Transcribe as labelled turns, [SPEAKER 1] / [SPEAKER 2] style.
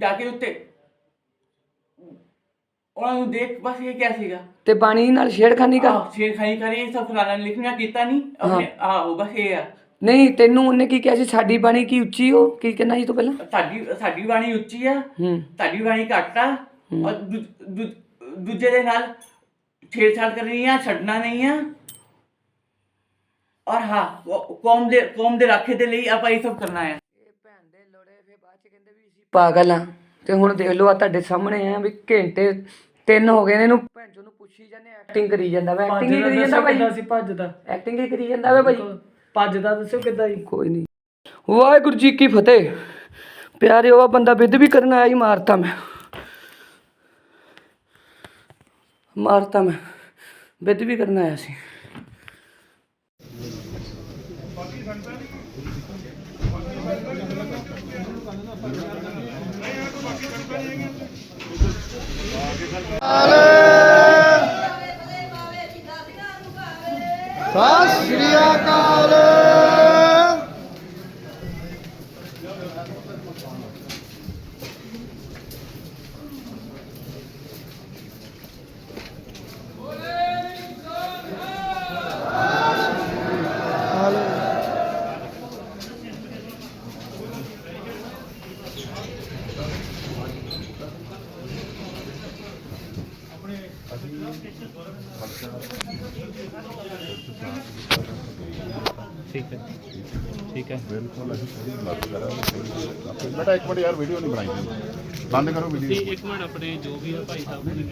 [SPEAKER 1] ਜਾ ਕੇ ਉੱਤੇ। ਉਹਨਾਂ ਨੂੰ ਦੇਖ ਬਸ ਇਹ ਕਿਆ ਸੀਗਾ?
[SPEAKER 2] ਤੇ ਪਾਣੀ ਨਾਲ ਛੇੜਖਾਨੀ ਕਰ।
[SPEAKER 1] ਆਹ ਸ਼ੇਰ ਖਾਈ ਕਰੀ ਇਹ ਸਭ ਫਲਾਣਾ ਲਿਖਣਾ ਕੀਤਾ ਨਹੀਂ ਆਪਣੇ ਆਹੋ ਬਸ ਇਹ ਆ।
[SPEAKER 2] ਨਹੀਂ ਤੈਨੂੰ ਉਹਨੇ ਕੀ ਕਿਹਾ ਸੀ? ਸਾਡੀ ਬਾਣੀ ਕੀ ਉੱਚੀ ਹੋ ਕੀ ਕਹਿਣਾ ਸੀ ਤੂੰ ਪਹਿਲਾਂ?
[SPEAKER 1] ਸਾਡੀ ਸਾਡੀ ਬਾਣੀ ਉੱਚੀ ਆ।
[SPEAKER 2] ਹੂੰ।
[SPEAKER 1] ਸਾਡੀ ਬਾਣੀ ਘੱਟ ਆ। ਔਰ ਦੂ- ਦੂ- ਦੂਜੇ ਦੇ ਨਾਲ ਛੇੜਛਾੜ ਕਰਨੀ ਆ ਛੱਡਣਾ ਨਹੀਂ ਆ। ਔਰ ਹਾਂ ਕੌ- ਕੌਮ ਦੇ ਕੌਮ ਦੇ ਰਾਖੇ ਦੇ ਲਈ ਆਪਾਂ ਇਹ ਸਭ ਕਰਨਾ ਹੈ
[SPEAKER 2] ਭੈਣ ਦੇ ਲੋੜੇ ਫੇ ਬਾਅਦ ਚ ਕਹਿੰਦੇ ਵੀ ਪਾਗਲ ਆ। ਤੇ ਹੁਣ ਦੇਖ ਲਓ ਆ ਤੁਹਾਡੇ ਸਾਹਮਣੇ ਆ ਵੀ ਘੰਟੇ ਤਿੰਨ ਹੋ ਗਏ ਨੇ ਇਹਨੂੰ। ਭੈਣ ਚੋਂ ਨੂੰ ਪੁੱਛੀ ਜਾਂਦੇ ਐਕਟਿੰਗ ਕਰੀ ਜਾਂਦਾ ਵਾ। ਐਕਟਿੰਗ ਹੀ ਕਰੀ ਜਾਂਦਾ ਭਾਈ।
[SPEAKER 3] ਸੀ ਭੱਜਦਾ
[SPEAKER 2] ਐਕਟਿੰਗ ਹੀ ਕਰੀ ਜਾਂਦਾ ਵਾ ਭਾਈ।
[SPEAKER 3] ਭੱਜਦਾ ਦੱਸੋ ਕਿੱਦਾਂ ਸੀ?
[SPEAKER 2] ਕੋਈ ਨਹੀਂ ਵਾਹਿਗੁਰੂ ਜੀ ਕੀ ਫਤਿਹ। ਪਿਆਰਿਓ ਆ ਬੰਦਾ ਵਿਧ ਵੀ ਕਰਨ ਆਇਆ ਹੀ ਮਾਰਤਾ ਮੈਂ। ਮਾਰਤਾ ਮੈਂ। ਵਿਧ ਵੀ ਕਰਨ ਆਇਆ ਸੀ।
[SPEAKER 4] ਸਤਿ ਸਤਿ ਸ੍ਰੀ ਅਕਾਲ।
[SPEAKER 5] ਠੀਕ ਹੈ ਠੀਕ ਹੈ।
[SPEAKER 6] ਬਿਲਕੁਲ ਅਸੀਂ ਪੂਰੀ ਮਦਦ ਕਰਾਂਗੇ ਬੇਟਾ ਇੱਕ ਮਿੰਟ ਯਾਰ ਵੀਡੀਓ ਨਹੀਂ ਬਣਾਈ। ਬੰਦ ਕਰੋ ਵੀਡੀਓ
[SPEAKER 5] ਇੱਕ ਮਿੰਟ ਆਪਣੇ ਜੋ ਵੀ ਹੈ ਭਾਈ ਸਾਹਿਬ ਨੇ